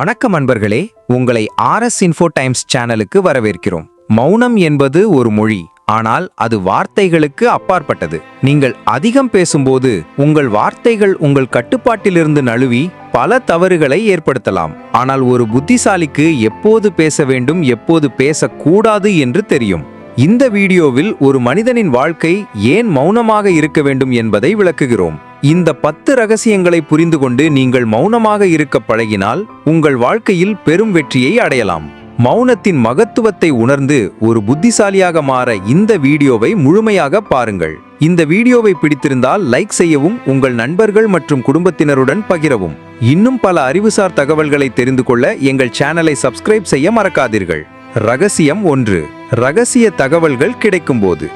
வணக்கம் அன்பர்களே உங்களை ஆர்எஸ் இன்ஃபோ டைம்ஸ் சேனலுக்கு வரவேற்கிறோம். மௌனம் என்பது ஒரு மொழி ஆனால் அது வார்த்தைகளுக்கு அப்பாற்பட்டது. நீங்கள் அதிகம் பேசும்போது உங்கள் வார்த்தைகள் உங்கள் கட்டுப்பாட்டிலிருந்து நழுவி பல தவறுகளை ஏற்படுத்தலாம். ஆனால் ஒரு புத்திசாலிக்கு எப்போது பேச வேண்டும் எப்போது பேசக்கூடாது என்று தெரியும். இந்த வீடியோவில் ஒரு மனிதனின் வாழ்க்கை ஏன் மௌனமாக இருக்க வேண்டும் என்பதை விளக்குகிறோம். இந்த பத்து ரகசியங்களை புரிந்து கொண்டு நீங்கள் மௌனமாக இருக்க பழகினால் உங்கள் வாழ்க்கையில் பெரும் வெற்றியை அடையலாம். மௌனத்தின் மகத்துவத்தை உணர்ந்து ஒரு புத்திசாலியாக மாற இந்த வீடியோவை முழுமையாக பாருங்கள். இந்த வீடியோவை பிடித்திருந்தால் லைக் செய்யவும் உங்கள் நண்பர்கள் மற்றும் குடும்பத்தினருடன் பகிரவும். இன்னும் பல அறிவுசார் தகவல்களை தெரிந்து கொள்ள எங்கள் சேனலை சப்ஸ்கிரைப் செய்ய மறக்காதீர்கள். ரகசியம் ஒன்று. ரகசிய தகவல்கள் கிடைக்கும்போது.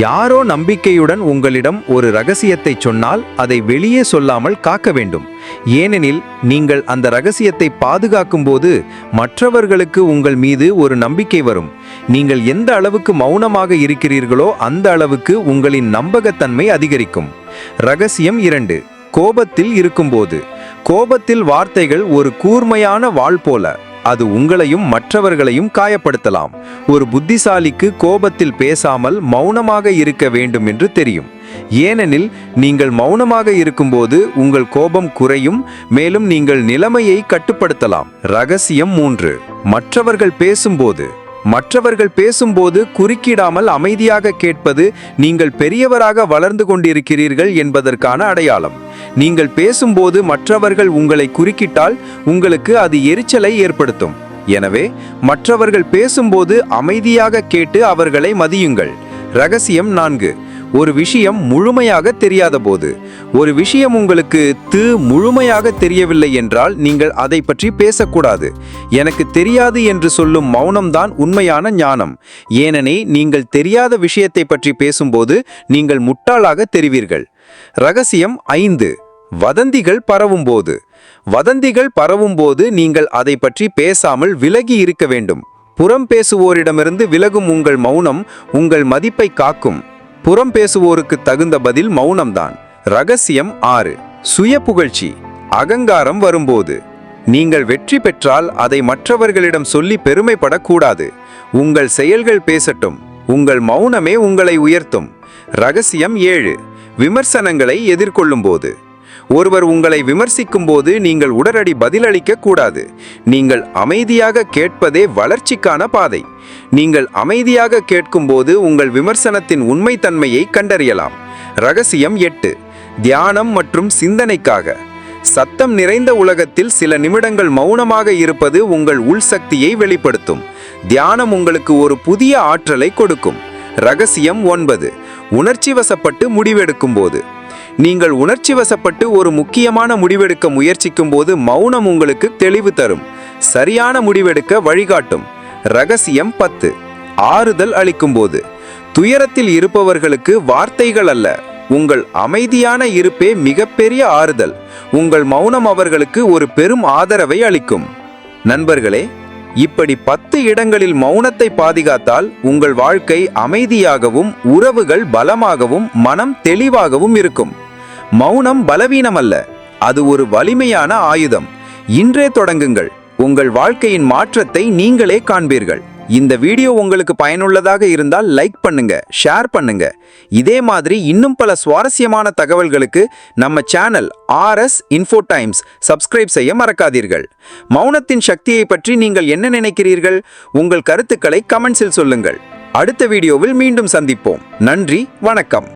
யாரோ நம்பிக்கையுடன் உங்களிடம் ஒரு ரகசியத்தை சொன்னால் அதை வெளியே சொல்லாமல் காக்க வேண்டும். ஏனெனில் நீங்கள் அந்த ரகசியத்தை பாதுகாக்கும் போது மற்றவர்களுக்கு உங்கள் மீது ஒரு நம்பிக்கை வரும். நீங்கள் எந்த அளவுக்கு மௌனமாக இருக்கிறீர்களோ அந்த அளவுக்கு உங்களின் நம்பகத்தன்மை அதிகரிக்கும். ரகசியம் இரண்டு கோபத்தில் இருக்கும்போது. கோபத்தில் வார்த்தைகள் ஒரு கூர்மையான வாள் போல. அது உங்களையும் மற்றவர்களையும் காயப்படுத்தலாம். ஒரு புத்திசாலிக்கு கோபத்தில் பேசாமல் மௌனமாக இருக்க வேண்டும் என்று தெரியும். ஏனெனில் நீங்கள் மௌனமாக இருக்கும்போது உங்கள் கோபம் குறையும் மேலும் நீங்கள் நிலைமையை கட்டுப்படுத்தலாம். ரகசியம் மூன்று. மற்றவர்கள் பேசும்போது. மற்றவர்கள் பேசும்போது குறுக்கிடாமல் அமைதியாக கேட்பது நீங்கள் பெரியவராக வளர்ந்து கொண்டிருக்கிறீர்கள் என்பதற்கான அடையாளம். நீங்கள் பேசும்போது மற்றவர்கள் உங்களை குறுக்கிட்டால் உங்களுக்கு அது எரிச்சலை ஏற்படுத்தும். எனவே மற்றவர்கள் பேசும்போது அமைதியாக கேட்டு அவர்களை மதியுங்கள். ரகசியம் நான்கு. ஒரு விஷயம் முழுமையாக தெரியாத போது ஒரு விஷயம் உங்களுக்கு து முழுமையாக தெரியவில்லை என்றால் நீங்கள் அதை பற்றி பேசக்கூடாது. எனக்கு தெரியாது என்று சொல்லும் மௌனம்தான் உண்மையான ஞானம். ஏனெனில் நீங்கள் தெரியாத விஷயத்தை பற்றி பேசும்போது நீங்கள் முட்டாளாக தெரிவீர்கள். ரகசியம் ஐந்து. வதந்திகள் பரவும்போது. வதந்திகள் பரவும்போது நீங்கள் அதை பற்றி பேசாமல் விலகி இருக்க வேண்டும். புறம் பேசுவோரிடமிருந்து விலகும் உங்கள் மௌனம் உங்கள் மதிப்பை காக்கும். புறம் பேசுவோருக்கு தகுந்த பதில் மௌனம்தான். ரகசியம் ஆறு. சுய புகழ்ச்சி. அகங்காரம் வரும்போது. நீங்கள் வெற்றி பெற்றால் அதை மற்றவர்களிடம் சொல்லி பெருமைப்படக்கூடாது. உங்கள் செயல்கள் பேசட்டும். உங்கள் மௌனமே உங்களை உயர்த்தும். ரகசியம் ஏழு. விமர்சனங்களை எதிர்கொள்ளும் போது ஒருவர் உங்களை விமர்சிக்கும் போது நீங்கள் உடனடி பதிலளிக்க கூடாது நீங்கள் அமைதியாக கேட்பதே வளர்ச்சிக்கான பாதை. நீங்கள் அமைதியாக கேட்கும்போது உங்கள் விமர்சனத்தின் உண்மைத்தன்மையை கண்டறியலாம். ரகசியம் எட்டு. தியானம் மற்றும் சிந்தனைக்காக. சத்தம் நிறைந்த உலகத்தில் சில நிமிடங்கள் மௌனமாக இருப்பது உங்கள் உள் சக்தியை வெளிப்படுத்தும். தியானம் உங்களுக்கு ஒரு புதிய ஆற்றலை கொடுக்கும். ரகசியம் ஒன்பது. உணர்ச்சி வசப்பட்டு முடிவெடுக்கும் போது நீங்கள் உணர்ச்சி வசப்பட்டு ஒரு முக்கியமான முடிவெடுக்க முயற்சிக்கும் போது மௌனம் உங்களுக்கு தெளிவு தரும். சரியான முடிவெடுக்க வழிகாட்டும். ரகசியம் பத்து. ஆறுதல் அளிக்கும் போது துயரத்தில் இருப்பவர்களுக்கு வார்த்தைகள் அல்ல. உங்கள் அமைதியான இருப்பே மிகப்பெரிய ஆறுதல். உங்கள் மௌனம் அவர்களுக்கு ஒரு பெரும் ஆதரவை அளிக்கும். நண்பர்களே இப்படி பத்து இடங்களில் மௌனத்தை பாதுகாத்தால் உங்கள் வாழ்க்கை அமைதியாகவும் உறவுகள் பலமாகவும் மனம் தெளிவாகவும் இருக்கும். மௌனம் பலவீனமல்ல. அது ஒரு வலிமையான ஆயுதம். இன்றே தொடங்குங்கள். உங்கள் வாழ்க்கையின் மாற்றத்தை நீங்களே காண்பீர்கள். இந்த வீடியோ உங்களுக்கு பயனுள்ளதாக இருந்தால் லைக் பண்ணுங்க ஷேர் பண்ணுங்க. இதே மாதிரி இன்னும் பல சுவாரஸ்யமான தகவல்களுக்கு நம்ம channel RS info times subscribe செய்ய மறக்காதீர்கள். மௌனத்தின் சக்தியை பற்றி நீங்கள் என்ன நினைக்கிறீர்கள்? உங்கள் கருத்துக்களை கமெண்ட்ஸில் சொல்லுங்கள். அடுத்த வீடியோவில் மீண்டும் சந்திப்போம். நன்றி வணக்கம்.